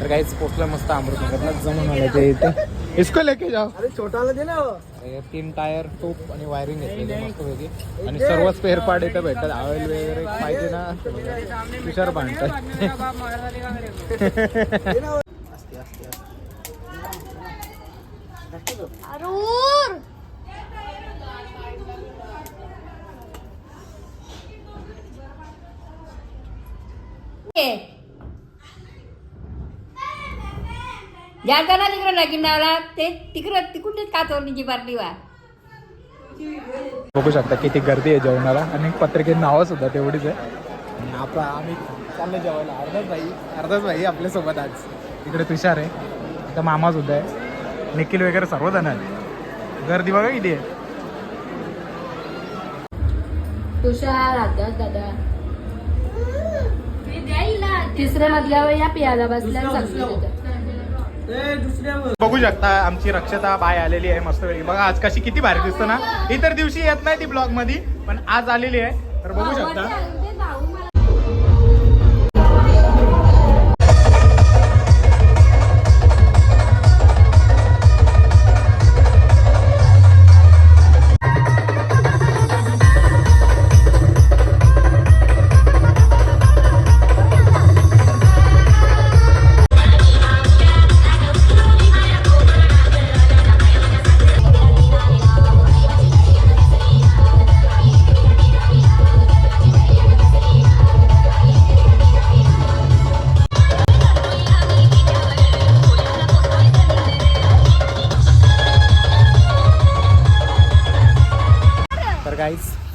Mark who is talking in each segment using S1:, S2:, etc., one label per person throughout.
S1: तर काहीच पोचलं मस्त अमृतनगरला. जमून आलं ते इथं. इसको लेके जाओ.
S2: अरे छोटाला दे ना
S1: हे तीन टायर टोप आणि वायरिंग घेतलेली मस्त पैकी. आणि सर्व स्पेअर पार्ट इथं भेटतात. ऑइल वगैरे पाहिजे ना. तुषार बांधतात
S2: दे ना
S3: अरूर
S4: जाताना तिकडं नागिनावला ते तिकडं तिकडूनच काचवणीची बाटली वा
S1: बघू शकता किती गर्दी आहे जेवणाला. आणि पत्रिकेत नावं सुद्धा तेवढीच आहे. आपण आम्ही चाललो जेवायला. अर्धाच भाई अर्धाच भाई आपल्यासोबत आज. इकडे तुषार आहे. इथं मामा सुद्धा आहे. निखिल वगैरे सर्वजण आहेत. गर्दी बघा किती आहे.
S3: तुषार आद्यात दादा. तिसऱ्या मजल्यावर या पियाला बसल्या
S1: बघू शकता आमची रक्षता बाय आलेली आहे मस्त बघा आज कशी किती भारी दिसतो ना. इतर दिवशी येत नाही ती ब्लॉगमध्ये पण आज आलेली आहे. तर बघू शकता.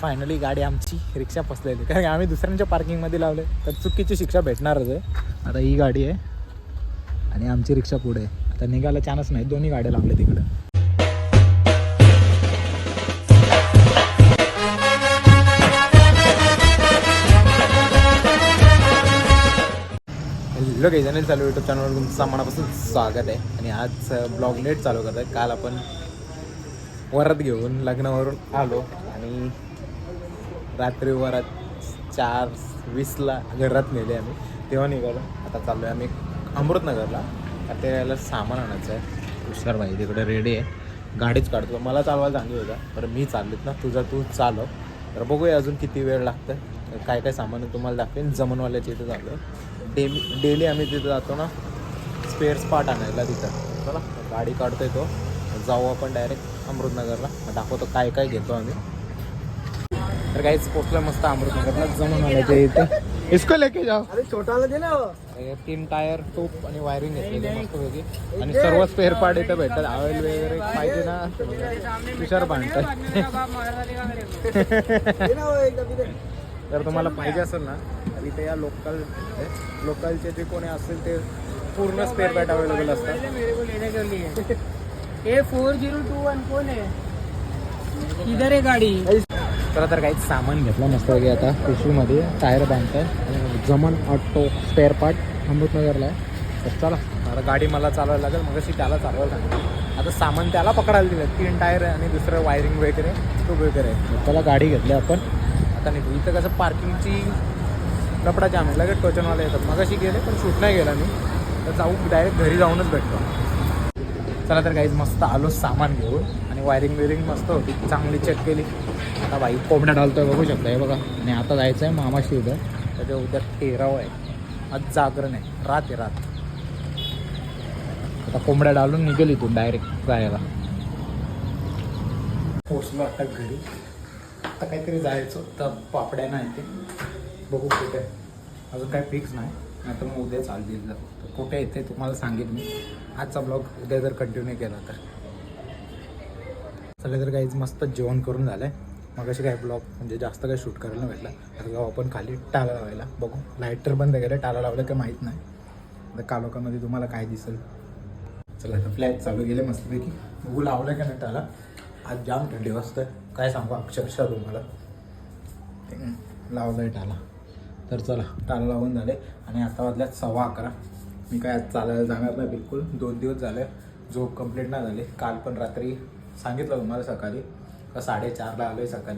S1: फायनली गाडी आमची रिक्षा फसलेली. कारण आम्ही दुसऱ्यांच्या पार्किंगमध्ये लावले. तर चुकीची शिक्षा भेटणारच आहे. आता ही गाडी आहे. आणि आमची रिक्षा पुढे आहे. आता निघायला चान्स नाही. दोन्ही गाड्या लावल्या तिकडं. हॅलो काही जण चालू युट्यूब चॅनलवर तुमचं मनापासून स्वागत आहे. आणि आज ब्लॉग लेट चालू करत आहे काल आपण वरात घेऊन लग्नावरून आलो. आणि रात्री वरात चार वीसला घरात नेले आम्ही. तेव्हा निघालो. आता चाललो आहे आम्ही अमृतनगरला. आता त्याला सामान आणायचं आहे. हुशार भाई तिकडे रेडी आहे. गाडीच काढतो. मला चालवायला सांगितलं होता तर मी चाललीत ना तुझा तू चालव तर बघूया अजून किती वेळ लागतं काय काय सामान आहे तुम्हाला दाखवेन. जमनवाल्याच्या इथं चाललो डेली डेली आम्ही तिथं जातो ना स्पेअर्स पार्ट आणायला तिथं. चला गाडी काढतोय तो. जाऊ आपण डायरेक्ट अमृतनगरला. दाखवतो काय काय घेतो आम्ही. तर काहीच पोचलं मस्त अमृतनगरला. जमून आल्याच्या इथं. इसको लेके जाओ.
S2: अरे छोटाला दे ना
S1: हे. तीन टायर टोप आणि वायरिंग घेतलेली आणि सर्व स्पेअर पार्ट इथं भेटतात. ऑइल वगैरे पाहिजे ना. तुषार बांधतात
S2: दे
S1: जर तुम्हाला पाहिजे असेल ना तर इथे या लोकल लोकलचे जे कोणी असेल ते पूर्ण स्पेअर पार्ट अवेलेबल असतात.
S2: मेरे को लेने के लिए A four zero two one कौन है इधर है गाड़ी.
S1: तर तर काही सामान घेतलं मस्त वगैरे आता. पिशवीमध्ये टायर बांधताय आणि जमन ऑटो स्पेअर पार्ट अमृतनगरला आहे. तर चला आता गाडी मला चालवायला लागेल मग त्याला चालवायला लागेल आता सामान त्याला पकडायला दिलं. तीन टायर आणि दुसरं वायरिंग वगैरे तो वगैरे आहे. त्याला गाडी घेतली आपण. आता नाही इथं कसं पार्किंगची लपडा जाम आहे. लगेच टोचनवाले येतात. मग अशी गेले पण शूट नाही गेला मी. तर जाऊ डायरेक्ट घरी जाऊनच भेटतो. चला तर काहीच मस्त आलो सामान घेऊन. आणि वायरिंग विरिंग मस्त होती. चांगली चेक केली. आता बाई कोंबड्या डालतोय बघू शकता. हे बघा आणि आता जायचं आहे मामाशी उद्या. त्याच्या उद्या तेराव आहे. आज जागरण आहे. रात आहे रात. आता कोंबड्या डालून निघेल इथून डायरेक्ट जायला. पोचलो आता घरी. आता काहीतरी जायचं तर पापड्या नाही ते. बघू कुठे. अजून काही फिक्स नाही. नाही तर मग उद्या चालतील तर कुठे येते तुम्हाला सांगेन मी. आजचा ब्लॉग उद्या जर कंटिन्यू केला तर. चला तर काहीच मस्त जेवण करून झालं आहे मग अशी काय ब्लॉग म्हणजे जास्त काही शूट करायला भेटला. आता जाऊ आपण खाली टाला लावायला. बघू. लाईटर बंद वगैरे टाला लावलं काही माहीत नाही. आता कालोखामध्ये तुम्हाला काय दिसेल? चला आता फ्लॅट चालू गेले मस्तपैकी. बघू लावलं का नाही टाला आज जाम थंडी वाजतं. काय सांगू अक्षरशः तुम्हाला. लावलं आहे टाला तर चला टाला लावून झाले. आणि आता वाजल्यात सव्वा अकरा. मी काय आज चालायला जाणार नाही बिलकुल. दोन दिवस झाले. झोप कंप्लीट नाही झाली. काल पण रात्री सांगितलं तुम्हाला सकाळी. साडेचारला आलो आहे सकाळी.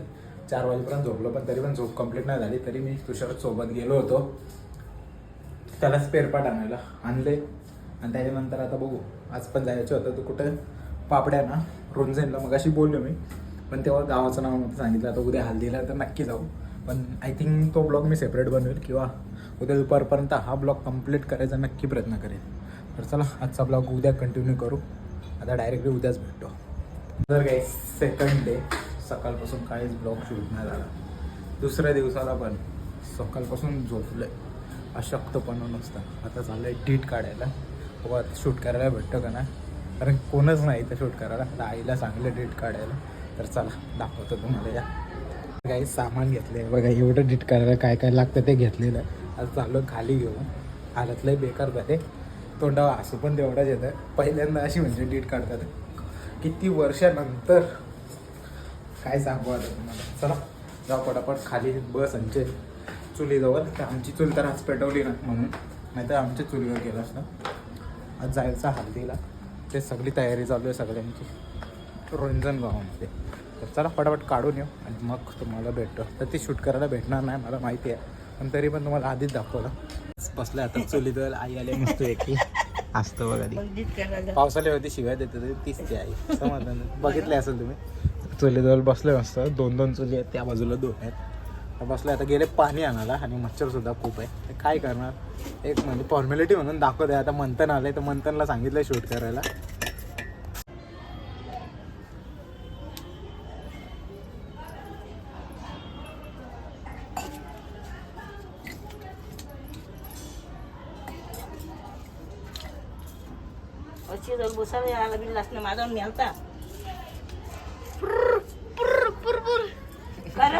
S1: चार वाजेपर्यंत झोपलो पण तरी पण झोप कंप्लीट नाही झाली. तरी मी तुषारसोबत गेलो होतो. त्याला स्पेअरपार्ट आणायला आणले. आणि त्याच्यानंतर आता बघू. आज पण जायचं होतं. तर कुठं? पापड्या ना. रोंझेनला मग अशी बोललो मी. पण तेव्हा गावाचं नाव नव्हतं सांगितलं. आता उद्या हल्दीला तर नक्की जाऊ. पण आय थिंक तो ब्लॉग मी सेपरेट बनवेल किंवा उद्या दुपारपर्यंत हा ब्लॉग कंप्लीट करायचा नक्की प्रयत्न करेल तर चला आजचा ब्लॉग उद्या कंटिन्यू करू. आता डायरेक्टली उद्याच भेटतो. तर काही सेकंड डे सकाळपासून काहीच ब्लॉग शूट नाही झाला. दुसऱ्या दिवसाला पण सकाळपासून झोपलंय. अशक्तपणा नसतं. आता चाललंय टीट काढायला. बघा शूट करायला भेटतं का नाही? कारण कोणच नाही इथं शूट करायला. आता आईला चांगलं डीट काढायला. तर चला दाखवतो तुम्हाला या. काही सामान घेतले बघा एवढं डीट करायला काय काय लागतं ते घेतलेलं. आता चाललो खाली घेऊन. हालतलंय बेकार झाले तोंडावर हसू पण तेवढाच येतं. पहिल्यांदा अशी म्हणजे डीट काढतात. किती वर्षानंतर? काय सांगू आता तुम्हाला? चला जाऊ पटापट खाली बस आमचे चुलीजवळ तर आमची चूल तर आज पेटवली ना म्हणून. नाही तर आमच्या चुलीवर गेलं असतं. आज जायचं हल्दीला ते सगळी तयारी चालू आहे सगळ्यांची. रंजन गावामध्ये तर चला पटापट काढून येऊ आणि मग तुम्हाला भेटतो. तर ते शूट करायला भेटणार नाही मला माहिती आहे. पण तरी पण तुम्हाला आधीच दाखवलं. बसलं आता चुलीजवळ. आई आले मस्त एक असतं बघा ती पावसाळ्यावरती शिवाय देते तीच ती आई समजलं ना? बघितले असेल तुम्ही? चुलीजवळ बसले मस्त. दोन दोन चुली आहेत त्या बाजूला दोन आहेत. तर बसले आता गेले पाणी आणायला आणि मच्छर सुद्धा खूप आहे. तर काय करणार? एक म्हणजे फॉर्मॅलिटी म्हणून दाखवते आता मंथन आलंय तर मंथनला सांगितलं शूट करायला.
S5: बसावे आला बिल असणं माझा मेलता. कर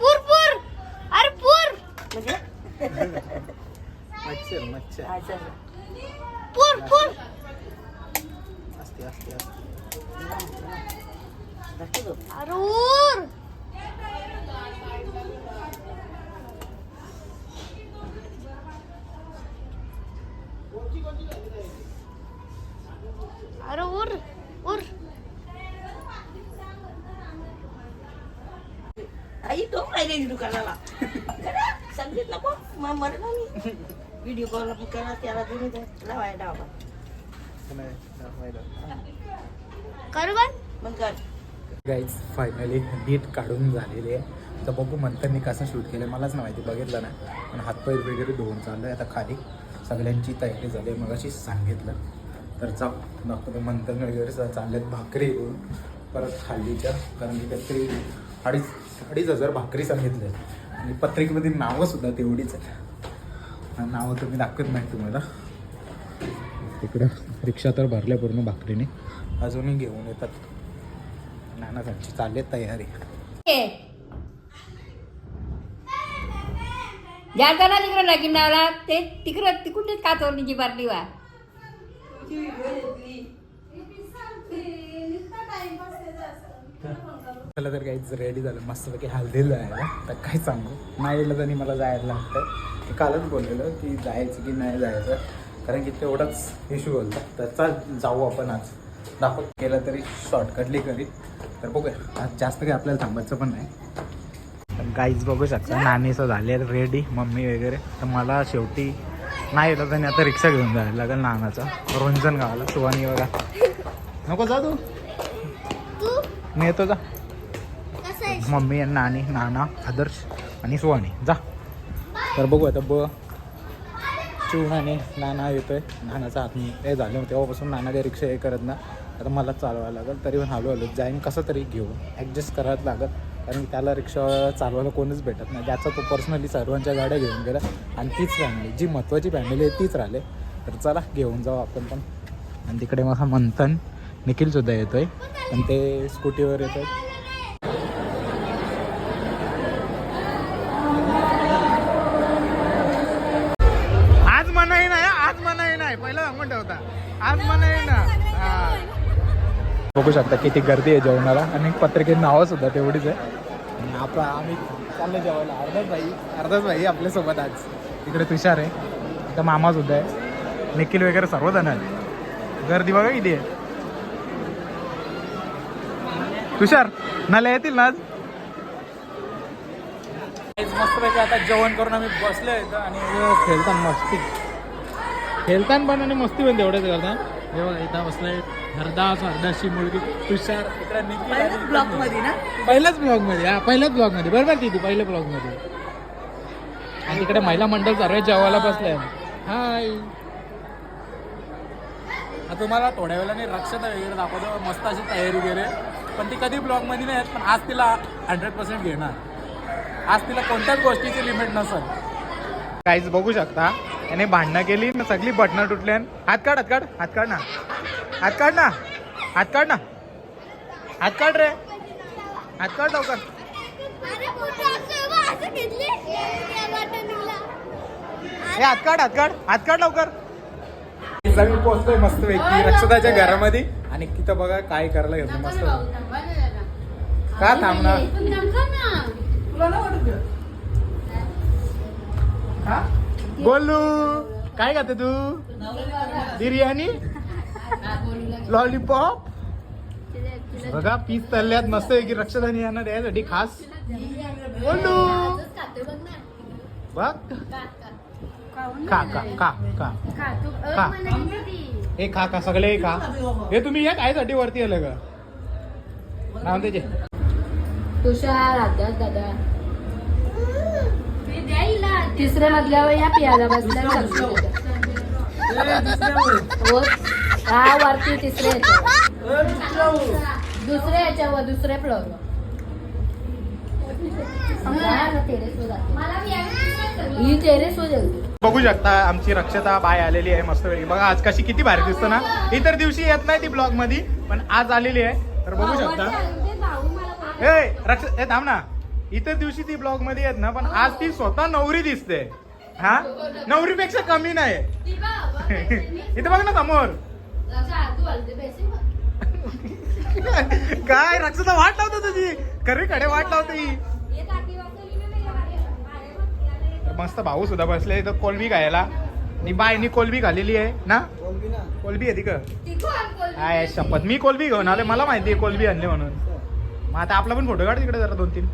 S3: पूर पूर अरे पूर.
S5: म्हणजे?
S1: मच्छर मच्छर.
S5: अच्छा
S3: पूर पूर.
S1: असते असते असते.
S5: दाखव
S3: अरे उर अरे उर उर
S5: आई तो राहिले दुकानाला करा सांगितलं नको मग मरत मी व्हिडिओ कॉल करा त्याला तुम्ही लावाय डावा
S3: करू बन
S5: मग कर
S1: गाईज फायनली नीट काढून झालेली आहे. तर बघू मंथननी कसं शूट केलं मलाच नाही माहिती बघितलं नाही. पण हातपाय वगैरे धुवून चाललं आहे आता खाली. सगळ्यांची तयारी झाली मग अशी सांगितलं. तर जाऊ दाखवतो मंथन वगैरे चाललेत भाकरी घेऊन परत खालीच्या कारण की काहीतरी अडीच अडीच हजार भाकरी सांगितले आणि पत्रिकेमध्ये नावंसुद्धा तेवढीच आहेत. नावं तुम्ही दाखवत नाही तुम्हाला. तिकडं रिक्षा तर भरल्या पूर्ण भाकरीने. अजूनही घेऊन येतात. नानासांची चालली तयारी.
S4: जाताना तिकडं नागिनावला ते तिकडं तिकडूनच कातवणीची बारली वा?
S1: चला तर काहीच रेडी झालं मस्तपैकी हल्दीला जायला तर काय सांगू? नाही येलं तरी मला जायला लागतं मी कालच बोललेलं की जायचं की नाही जायचं कारण की तेवढाच इश्यू होता. तर चल जाऊ आपण आज. दाखवत केलं तरी शॉर्टकटली करी तर बघूया. आज जास्त काही आपल्याला थांबायचं पण नाही. काहीच बघू शकता नानीचं झाले रेडी मम्मी वगैरे. तर मला शेवटी नाही येलं त्याने आता रिक्षा घेऊन जायला लागेल नानाचा. रोंजन गावाला सुवानी बघा. नको जा तू? मी येतो जा. मम्मी आणि नानी नाना आदर्श आणि सुवानी जा. तर बघू आता ब चिवणाने नाना येतोय. नानाचा हात हे झालं तेव्हापासून नाना काही रिक्षा हे करत ना आता मला चालवायला लागेल तरी पण हळूहळू जाईन कसं तरी घेऊन. ॲडजस्ट करायला लागेल. कारण त्याला रिक्षा चालवायला कोणीच भेटत नाही. ज्याचा तो पर्सनली सर्वांच्या गाड्या घेऊन गेला. आणि तीच फॅमिली जी महत्त्वाची फॅमिली आहे तीच राहिले. तर चला घेऊन जाऊ आपण पण. आणि तिकडे मग हा मंथन निखिलसुद्धा येतोय. पण ते स्कूटीवर येतोय. आज बघू शकता किती गर्दी आहे जेवणाला. आणि पत्रिकेत नावं सुद्धा तेवढीच आहे. आणि आपण आम्ही चाललो जेवायला. अर्धाच भाई अर्धाच भाई आपल्यासोबत आज. तिकडे तुषार आहे. इथं मामा सुद्धा आहे. निखिल वगैरे सर्वजण आहेत. गर्दी बघा किती आहे. तुषार नाला येतील ना आज? मस्त पैकी आता जेवण करून आम्ही बसलो इथं आणि खेळताना मस्ती. खेळताना पण आणि मस्ती पण तेवढंच करता हे बघा इथं बसलाय. हरदास हरदासची मुलगी तुषार इकडे निखिल आणि इकडं
S5: ब्लॉक
S1: मी.
S5: मध्ये ना?
S1: पहिल्याच ब्लॉगमध्ये हा पहिल्याच ब्लॉगमध्ये. बरोबर ती? पहिल्या ब्लॉगमध्ये. आणि इकडे महिला मंडळ सर्व जेवायला बसले. हाय तुम्हाला थोड्या वेळाने रक्षता वगैरे दाखवतो. मस्त अशी तयारी वगैरे. पण ती कधी ब्लॉगमध्ये नाही पण आज तिला हंड्रेड पर्सेंट घेणार. आज तिला कोणत्याच गोष्टीची लिमिट नसेल. काहीच बघू शकता. याने भांडणं केली सगळी बटणं तुटली हात काढ हात काढ हात काढ ना. हात काढ ना. हात काढ ना. हात काढ रे. हात काढ लवकर. हे हात काढ हात काढ. हात काढ लवकर. मी पोहोचतोय मस्त पैकी रक्षदाच्या घरामध्ये. आणि तिथं बघा काय करायला घेतो मस्त. का थांबणार बोलू. काय खाते तू? बिर्याणी? लॉलीपॉप बघा पीस तळल्यात मस्त आहे की रक्षदानी यांना द्यायसाठी खास. बोलू. बघ. खा खा खा खा. खा. हे खा खा सगळे खा. हे तुम्ही या कायसाठी वरती आलं का? नाव त्याचे
S3: तुषार दादा. तिसऱ्या मजल्यावर या पियाला बसल्या. हो हा वरती तिसऱ्या दुसऱ्या याच्यावर दुसऱ्या ही टेरेस
S1: बघू शकता आमची रक्षता बाय आलेली आहे मस्त वेळी बघा आज कशी किती भारी दिसतो ना? इतर दिवशी येत नाही ती ब्लॉगमध्ये पण आज आलेली आहे. तर बघू शकता. ए रक्ष ए थांब ना. इतर दिवशी ती ब्लॉगमध्ये येत ना पण आज ती स्वतः नवरी दिसते. हा? नवरीपेक्षा कमी नाही. इथे बघ ना समोर. काय रक्षाचा वाट लावतो तुझी? खरी कडे वाट लावते मस्त भाऊ सुद्धा बसले इथं कोलबी खायला. बाय बायनी कोलबी खालेली आहे ना? कोलबी आहे ती काय शपथ. मी कोलबी घेऊन आले मला माहिती आहे कोलबी आणली म्हणून. मग आता आपला पण फोटो काढ तिकडे जरा दोन तीन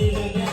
S1: ಲಿಲಯ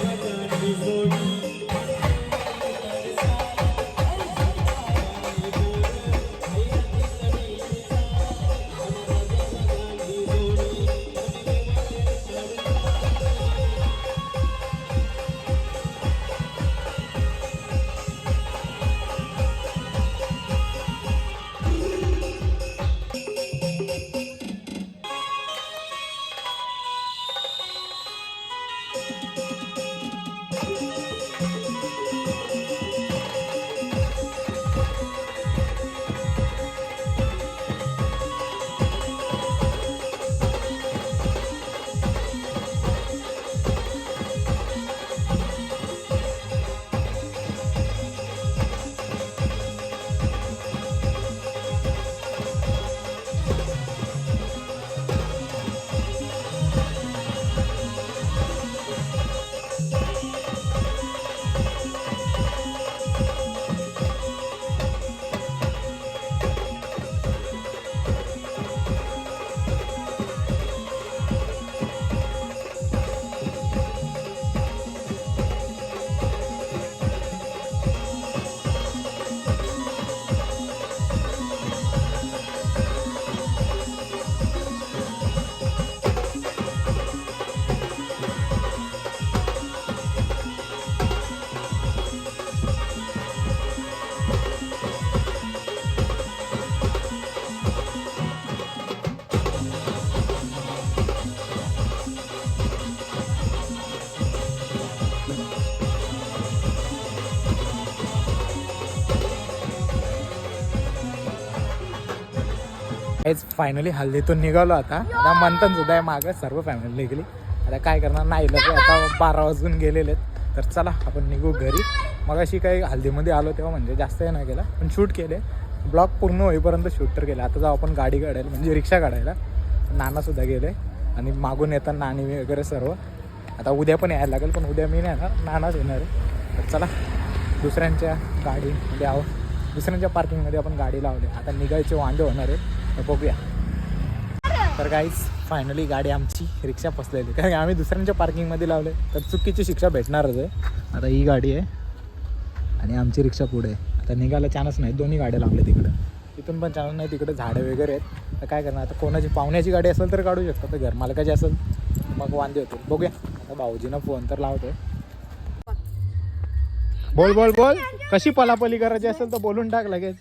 S1: फायनली हल्दीतून निघालो आता. आता मंथन सुद्धा आहे मागं सर्व फॅमिली निघली. आता काय करणार? नाही लगे आता बारा वाजून गेलेले आहेत. तर चला आपण निघू घरी. मग अशी काही हल्दीमध्ये आलो तेव्हा म्हणजे जास्त हे नाही केलं पण शूट केले. ब्लॉग पूर्ण होईपर्यंत शूट तर केलं. आता जाऊ आपण गाडी काढायला म्हणजे रिक्षा काढायला. नानासुद्धा गेले. आणि मागून येतात नाणी वगैरे सर्व. आता उद्या पण यायला लागेल पण उद्या मी नाही येणार. नानाच येणार आहे. तर चला दुसऱ्यांच्या गाडीमध्ये आहो. दुसऱ्यांच्या पार्किंगमध्ये आपण गाडी लावली. आता निघायचे वांदे होणार आहे. बघूया. तर काहीच फायनली गाडी आमची रिक्षा फसलेली. कारण की आम्ही दुसऱ्यांच्या पार्किंगमध्ये लावले तर चुकीची शिक्षा भेटणारच आहे. आता ही गाडी आहे आणि आमची रिक्षा पुढे आहे. आता निघायला चान्स नाही. दोन्ही गाड्या लावल्या तिकडं. तिथून पण चान्स नाही. तिकडे झाडं वगैरे आहेत. तर काय करणार? आता कोणाची पाहुण्याची गाडी असेल तर काढू शकतो. तर घर मालकाची असेल मग वांदे होते बघूया. आता भाऊजीनं फोन तर लावतोय. बोल बोल बोल. कशी पलापली करायची असेल तर बोलून टाक लगेच.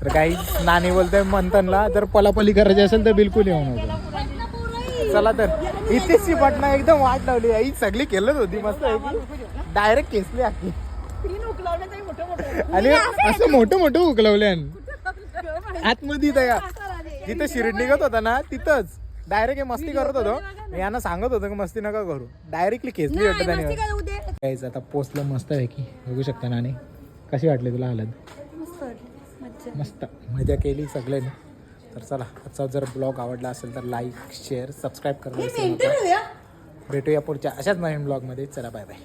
S1: तर काही नानी बोलते मंथनला जर पलापली करायची असेल तर बिलकुल येऊ नको. चला तर इथेच ती पटना एकदम वाट लावली ही सगळी केलंच होती मस्त डायरेक्ट केसली आखी. आणि असं मोठं मोठं उकलवले आतमध्ये त्या जिथं शिरड निघत होता ना तिथंच. डायरेक्ट मस्ती करत होतो. मी यांना सांगत होतो की मस्ती नका करू. डायरेक्टली खेचली वाटतं त्याने आता पोचलं मस्त आहे की. बघू शकता नानी कशी वाटली तुला हालत? मस्त. मजा केली सगळ्यांनी. तर चला आजचा जर ब्लॉग आवडला असेल तर लाईक शेअर सबस्क्राईब करा भेटूया पुढच्या अशाच नवीन ब्लॉगमध्ये चला बाय बाय